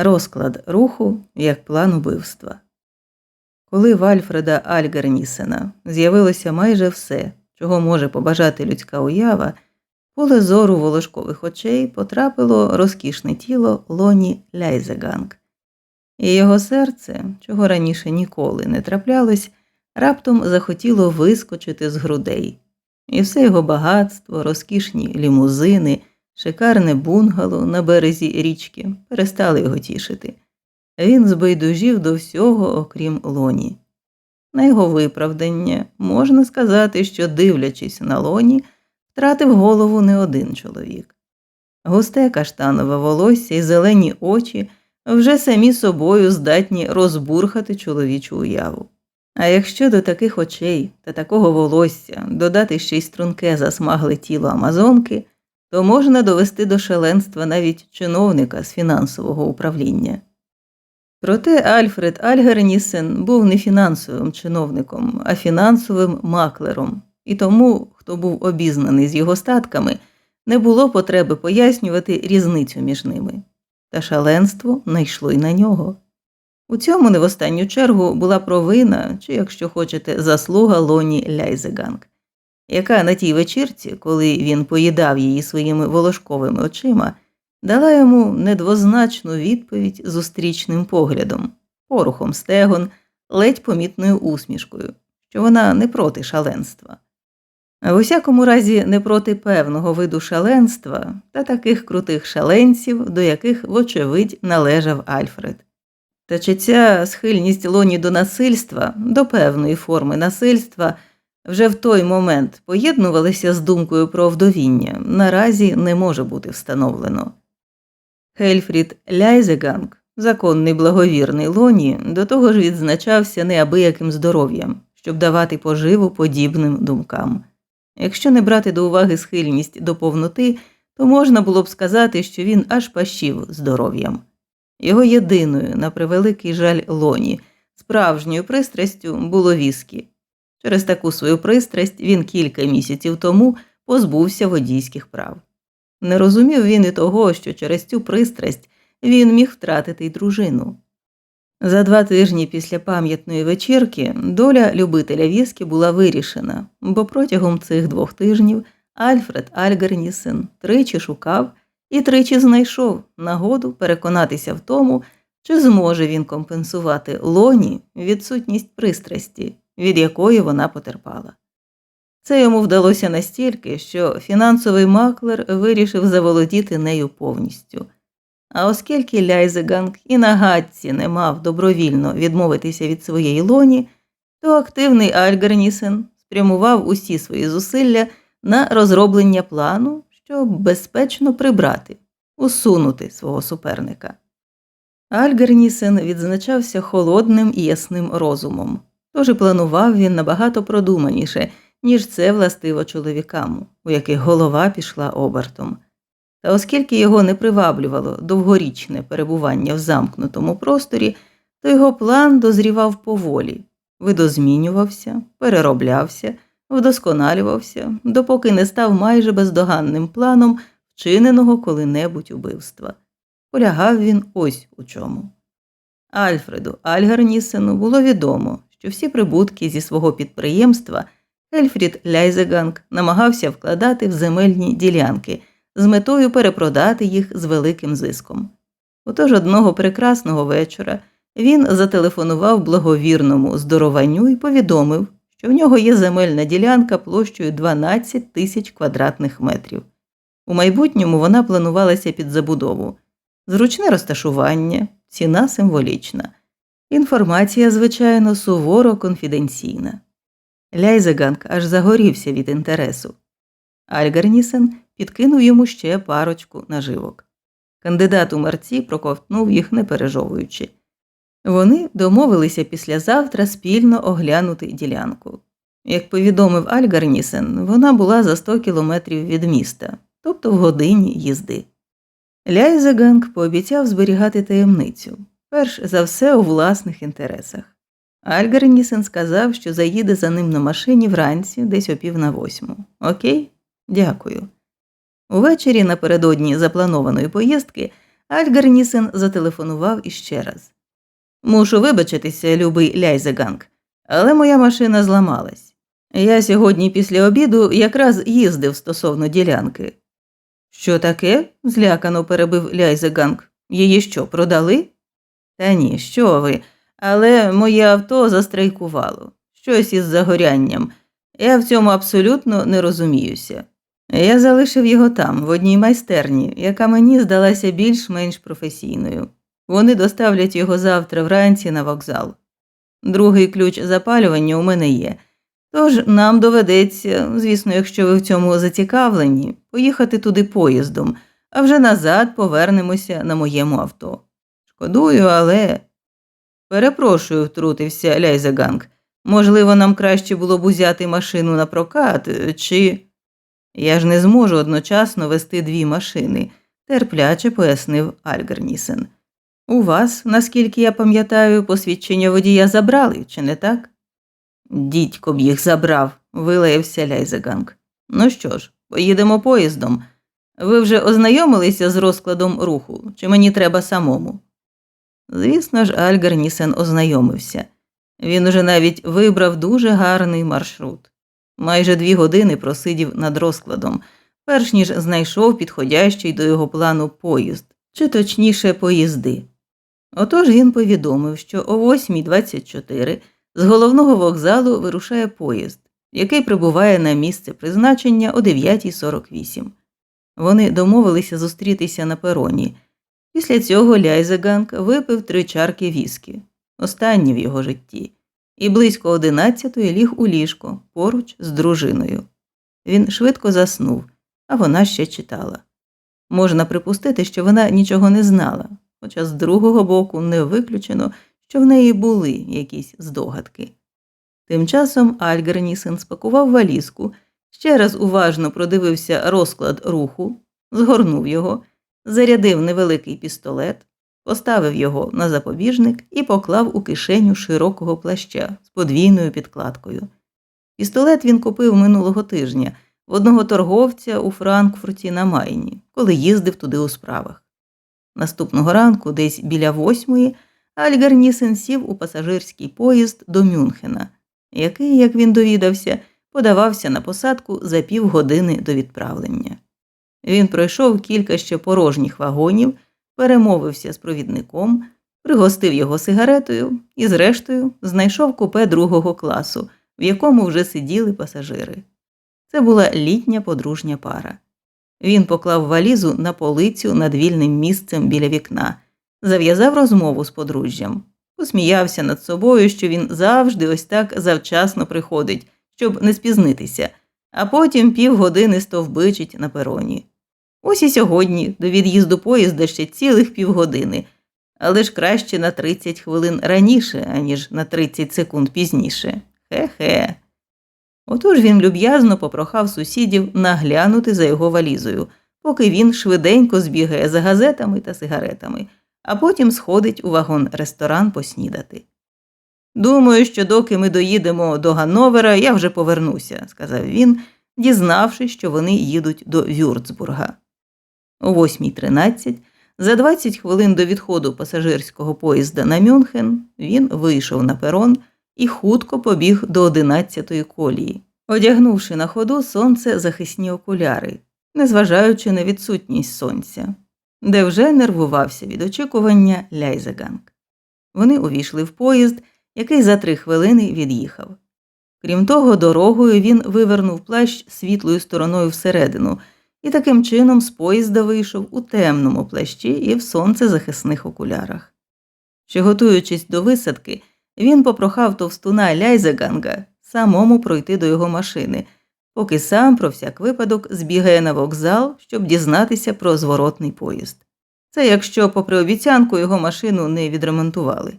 Розклад руху як план убивства. Коли в Альфреда Альгернісена з'явилося майже все, чого може побажати людська уява, поле зору волошкових очей потрапило розкішне тіло Лоні Ляйзеганг, і його серце, чого раніше ніколи не траплялось, раптом захотіло вискочити з грудей, і все його багатство, розкішні лімузини, шикарне бунгало на березі річки перестали його тішити. Він збайдужів до всього, окрім лоні. На його виправдання можна сказати, що, дивлячись на лоні, втратив голову не один чоловік. Густе каштанове волосся і зелені очі вже самі собою здатні розбурхати чоловічу уяву. А якщо до таких очей та такого волосся додати ще й струнке засмагле тіло Амазонки, то можна довести до шаленства навіть чиновника з фінансового управління. Проте Альфред Альгернісен був не фінансовим чиновником, а фінансовим маклером, і тому, хто був обізнаний з його статками, не було потреби пояснювати різницю між ними. Та шаленство не йшло й на нього. У цьому не в останню чергу була провина, чи, якщо хочете, заслуга Лоні Ляйзеганг, яка на тій вечірці, коли він поїдав її своїми волошковими очима, дала йому недвозначну відповідь зустрічним поглядом, порухом стегон, ледь помітною усмішкою, що вона не проти шаленства. В усякому разі, не проти певного виду шаленства та таких крутих шаленців, до яких, вочевидь, належав Альфред. Та чи ця схильність лоні до насильства, до певної форми насильства, вже в той момент поєднувалися з думкою про вдовіння, наразі не може бути встановлено. Хельфрід Ляйзеганг, законний благовірний лоні, до того ж відзначався неабияким здоров'ям, щоб давати поживу подібним думкам. Якщо не брати до уваги схильність до повноти, то можна було б сказати, що він аж пащив здоров'ям. Його єдиною, на превеликий жаль лоні, справжньою пристрастю було віскі. Через таку свою пристрасть він кілька місяців тому позбувся водійських прав. Не розумів він і того, що через цю пристрасть він міг втратити й дружину. За два тижні після пам'ятної вечірки доля любителя віскі була вирішена, бо протягом цих двох тижнів Альфред Альгернісен тричі шукав і тричі знайшов нагоду переконатися в тому, чи зможе він компенсувати лоні відсутність пристрасті, від якої вона потерпала. Це йому вдалося настільки, що фінансовий маклер вирішив заволодіти нею повністю. А оскільки Ляйзеганг і на гадці не мав добровільно відмовитися від своєї лоні, то активний Альгернісен спрямував усі свої зусилля на розроблення плану, щоб безпечно прибрати, усунути свого суперника. Альгернісен відзначався холодним і ясним розумом, тож і планував він набагато продуманіше, ніж це властиво чоловікам, у яких голова пішла обертом. Та оскільки його не приваблювало довгорічне перебування в замкнутому просторі, то його план дозрівав поволі, видозмінювався, перероблявся, вдосконалювався, допоки не став майже бездоганним планом вчиненого коли-небудь убивства. Полягав він ось у чому. Альфреду Альгарнісену було відомо, що всі прибутки зі свого підприємства Ельфрід Ляйзеганг намагався вкладати в земельні ділянки з метою перепродати їх з великим зиском. Отож одного прекрасного вечора він зателефонував благовірному здорованню і повідомив, що в нього є земельна ділянка площею 12 тисяч квадратних метрів. У майбутньому вона планувалася під забудову, зручне розташування, ціна символічна. Інформація, звичайно, суворо конфіденційна. Ляйзеганг аж загорівся від інтересу. Альгарнісен підкинув йому ще парочку наживок. Кандидат у марці проковтнув їх, не пережовуючи. Вони домовилися післязавтра спільно оглянути ділянку. Як повідомив Альгарнісен, вона була за 100 кілометрів від міста, тобто в годині їзди. Ляйзеганг пообіцяв зберігати таємницю, перш за все у власних інтересах. Альгарнісен сказав, що заїде за ним на машині вранці, десь о пів на восьму. Окей? Дякую. Увечері напередодні запланованої поїздки Альгарнісен зателефонував іще раз. Мушу вибачитися, любий Ляйзеганг, але моя машина зламалась. Я сьогодні після обіду якраз їздив стосовно ділянки. Що таке? злякано перебив Ляйзеганг. Її що, продали? Та ні, що ви, але моє авто застрайкувало. Щось із загорянням. Я в цьому абсолютно не розуміюся. Я залишив його там, в одній майстерні, яка мені здалася більш-менш професійною. Вони доставлять його завтра вранці на вокзал. Другий ключ запалювання у мене є. Тож нам доведеться, звісно, якщо ви в цьому зацікавлені, поїхати туди поїздом, а вже назад повернемося на моєму авто. Шкодую, але. Перепрошую, втрутився Ляйзеганг. Можливо, нам краще було б узяти машину на прокат, чи. Я ж не зможу одночасно вести дві машини, терпляче пояснив Альгернісен. У вас, наскільки я пам'ятаю, посвідчення водія забрали, чи не так? Дідько б їх забрав, вилаявся Ляйзеганг. Ну що ж, поїдемо поїздом. Ви вже ознайомилися з розкладом руху, чи мені треба самому? Звісно ж, Альгер Нісен ознайомився. Він уже навіть вибрав дуже гарний маршрут. Майже дві години просидів над розкладом, перш ніж знайшов підходящий до його плану поїзд, чи точніше поїзди. Отож він повідомив, що о 8.24 з головного вокзалу вирушає поїзд, який прибуває на місце призначення о 9.48. Вони домовилися зустрітися на пероні. Після цього Ляйзеганг випив три чарки віскі, останні в його житті, і близько одинадцятої ліг у ліжко поруч з дружиною. Він швидко заснув, а вона ще читала. Можна припустити, що вона нічого не знала, хоча з другого боку не виключено, що в неї були якісь здогадки. Тим часом Альгернісен спакував валізку, ще раз уважно продивився розклад руху, згорнув його, зарядив невеликий пістолет, поставив його на запобіжник і поклав у кишеню широкого плаща з подвійною підкладкою. Пістолет він купив минулого тижня в одного торговця у Франкфурті на Майні, коли їздив туди у справах. Наступного ранку, десь біля восьмої, Альгар Нісен сів у пасажирський поїзд до Мюнхена, який, як він довідався, подавався на посадку за півгодини до відправлення. Він пройшов кілька ще порожніх вагонів, перемовився з провідником, пригостив його сигаретою і, зрештою, знайшов купе другого класу, в якому вже сиділи пасажири. Це була літня подружня пара. Він поклав валізу на полицю над вільним місцем біля вікна, зав'язав розмову з подружжям, посміявся над собою, що він завжди ось так завчасно приходить, щоб не спізнитися, а потім півгодини стовбичить на пероні. Ось і сьогодні до від'їзду поїзда ще цілих півгодини, але ж краще на 30 хвилин раніше, аніж на 30 секунд пізніше. Хе-хе. Отож він люб'язно попрохав сусідів наглянути за його валізою, поки він швиденько збігає за газетами та сигаретами, а потім сходить у вагон ресторан поснідати. Думаю, що доки ми доїдемо до Ганновера, я вже повернуся, сказав він, дізнавшись, що вони їдуть до Вюрцбурга. О 8.13, за 20 хвилин до відходу пасажирського поїзда на Мюнхен, він вийшов на перон і хутко побіг до 11-ї колії, одягнувши на ходу сонце захисні окуляри, незважаючи на відсутність сонця, де вже нервувався від очікування Ляйзеганг. Вони увійшли в поїзд, який за три хвилини від'їхав. Крім того, дорогою він вивернув плащ світлою стороною всередину і таким чином з поїзда вийшов у темному плащі і в сонцезахисних окулярах. Ще готуючись до висадки, він попрохав товстуна Ляйзеганга самому пройти до його машини, поки сам про всяк випадок збігає на вокзал, щоб дізнатися про зворотний поїзд. Це якщо, попри обіцянку, його машину не відремонтували.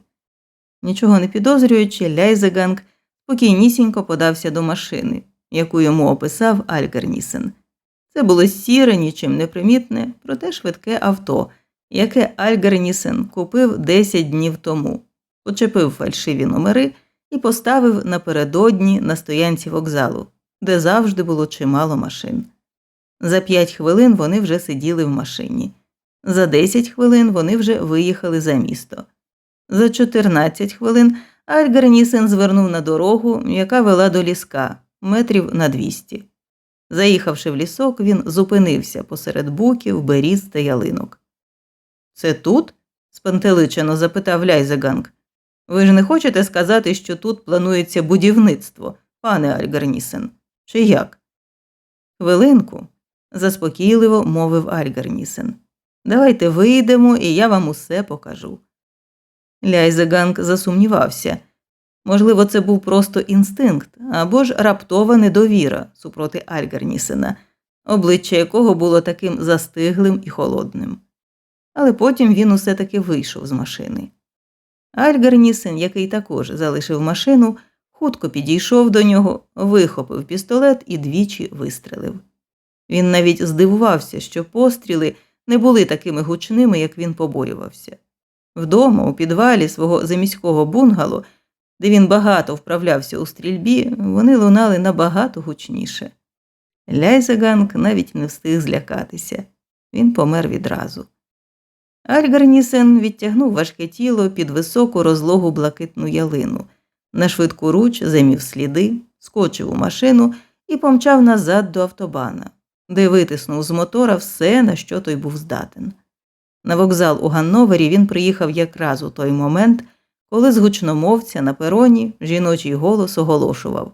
Нічого не підозрюючи, Ляйзеганг спокійнісінько подався до машини, яку йому описав Альгернісен. Це було сіре, нічим не примітне, проте швидке авто, яке Альгернісен купив 10 днів тому, почепив фальшиві номери і поставив напередодні на стоянці вокзалу, де завжди було чимало машин. За п'ять хвилин вони вже сиділи в машині. За 10 хвилин вони вже виїхали за місто. За 14 хвилин Альгарнісен звернув на дорогу, яка вела до ліска, метрів на 200. Заїхавши в лісок, він зупинився посеред буків, беріз та ялинок. Це тут? спантеличено запитав Ляйзеганг. Ви ж не хочете сказати, що тут планується будівництво, пане Альгарнісен? Чи як? Хвилинку, заспокійливо мовив Альгарнісен. Давайте вийдемо, і я вам усе покажу. Ляйзеганг засумнівався. Можливо, це був просто інстинкт або ж раптова недовіра супроти Альгарнісена, обличчя якого було таким застиглим і холодним. Але потім він усе таки вийшов з машини. Альгарнісен, який також залишив машину, хутко підійшов до нього, вихопив пістолет і двічі вистрелив. Він навіть здивувався, що постріли не були такими гучними, як він побоювався. Вдома, у підвалі свого заміського бунгало, де він багато вправлявся у стрільбі, вони лунали набагато гучніше. Ляйзеганг навіть не встиг злякатися. Він помер відразу. Альгарнісен відтягнув важке тіло під високу розлогу блакитну ялину, на швидку руч замів сліди, скочив у машину і помчав назад до автобана, де витиснув з мотора все, на що той був здатен. На вокзал у Ганновері він приїхав якраз у той момент, коли з гучномовця на пероні жіночий голос оголошував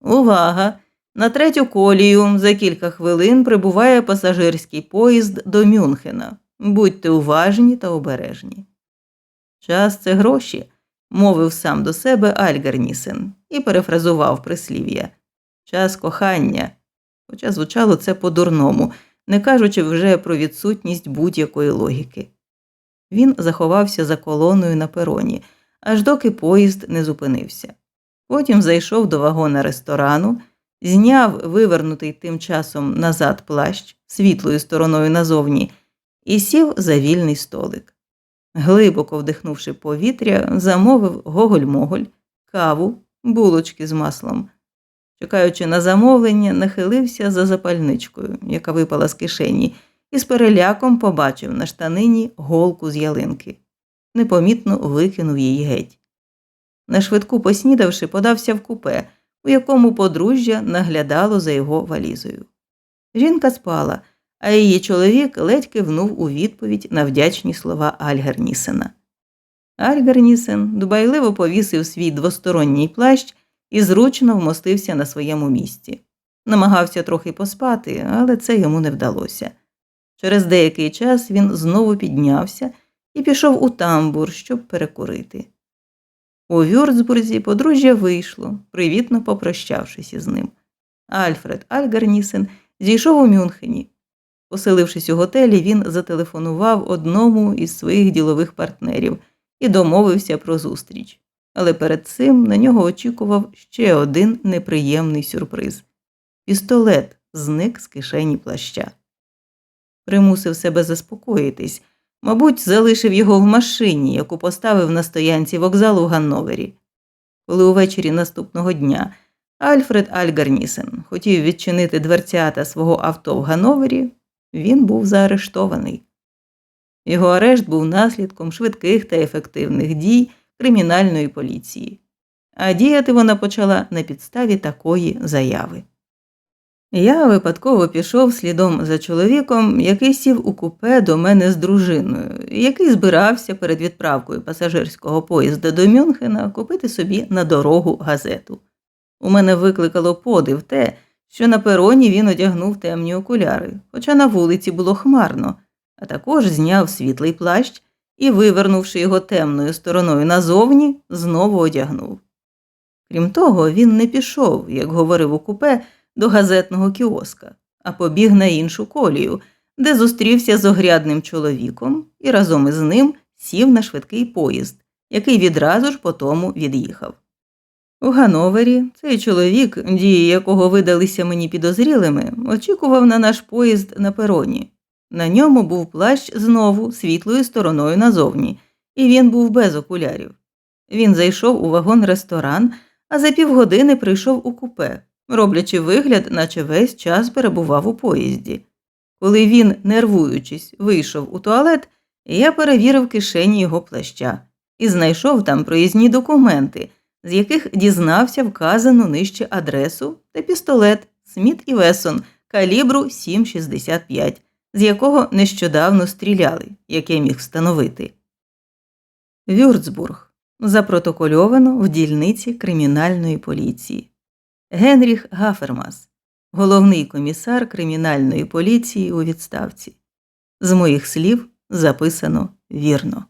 Увага! На третю колію за кілька хвилин прибуває пасажирський поїзд до Мюнхена. Будьте уважні та обережні. Час це гроші, мовив сам до себе Альгарнісен і перефразував прислів'я. Час кохання, хоча звучало це по-дурному, не кажучи вже про відсутність будь-якої логіки. Він заховався за колоною на пероні, аж доки поїзд не зупинився. Потім зайшов до вагона ресторану, зняв вивернутий тим часом назад плащ світлою стороною назовні і сів за вільний столик. Глибоко вдихнувши повітря, замовив гоголь-моголь, каву, булочки з маслом. Чекаючи на замовлення, нахилився за запальничкою, яка випала з кишені, і з переляком побачив на штанині голку з ялинки. Непомітно викинув її геть. Нашвидку поснідавши, подався в купе, у якому подружжя наглядало за його валізою. Жінка спала, а її чоловік ледь кивнув у відповідь на вдячні слова Альгернісена. Альгернісен дбайливо повісив свій двосторонній плащ і зручно вмостився на своєму місці. Намагався трохи поспати, але це йому не вдалося. Через деякий час він знову піднявся і пішов у тамбур, щоб перекурити. У Вюрцбурзі подружжя вийшло, привітно попрощавшись із ним. Альфред Альгарнісен зійшов у Мюнхені. Поселившись у готелі, він зателефонував одному із своїх ділових партнерів і домовився про зустріч. Але перед цим на нього очікував ще один неприємний сюрприз пістолет зник з кишені плаща. Примусив себе заспокоїтись, мабуть, залишив його в машині, яку поставив на стоянці вокзалу в Ганновері. Коли увечері наступного дня Альфред Альгарнісен хотів відчинити дверцята свого авто в Гановері, він був заарештований. Його арешт був наслідком швидких та ефективних дій кримінальної поліції, а діяти вона почала на підставі такої заяви. Я випадково пішов слідом за чоловіком, який сів у купе до мене з дружиною, який збирався перед відправкою пасажирського поїзда до Мюнхена купити собі на дорогу газету. У мене викликало подив те, що на пероні він одягнув темні окуляри, хоча на вулиці було хмарно, а також зняв світлий плащ і, вивернувши його темною стороною назовні, знову одягнув. Крім того, він не пішов, як говорив у купе, до газетного кіоска, а побіг на іншу колію, де зустрівся з огрядним чоловіком і разом із ним сів на швидкий поїзд, який відразу ж по тому від'їхав. У Гановері цей чоловік, дії якого видалися мені підозрілими, очікував на наш поїзд на пероні. На ньому був плащ знову світлою стороною назовні, і він був без окулярів. Він зайшов у вагон ресторан, а за півгодини прийшов у купе, роблячи вигляд, наче весь час перебував у поїзді. Коли він, нервуючись, вийшов у туалет, я перевірив кишені його плаща і знайшов там проїзні документи, з яких дізнався вказану нижче адресу та пістолет Сміт і Весон калібру 7,65, з якого нещодавно стріляли, як я міг встановити. Вюрцбург запротокольовано в дільниці кримінальної поліції. Генріх Гафермас, головний комісар кримінальної поліції у відставці. З моїх слів записано вірно.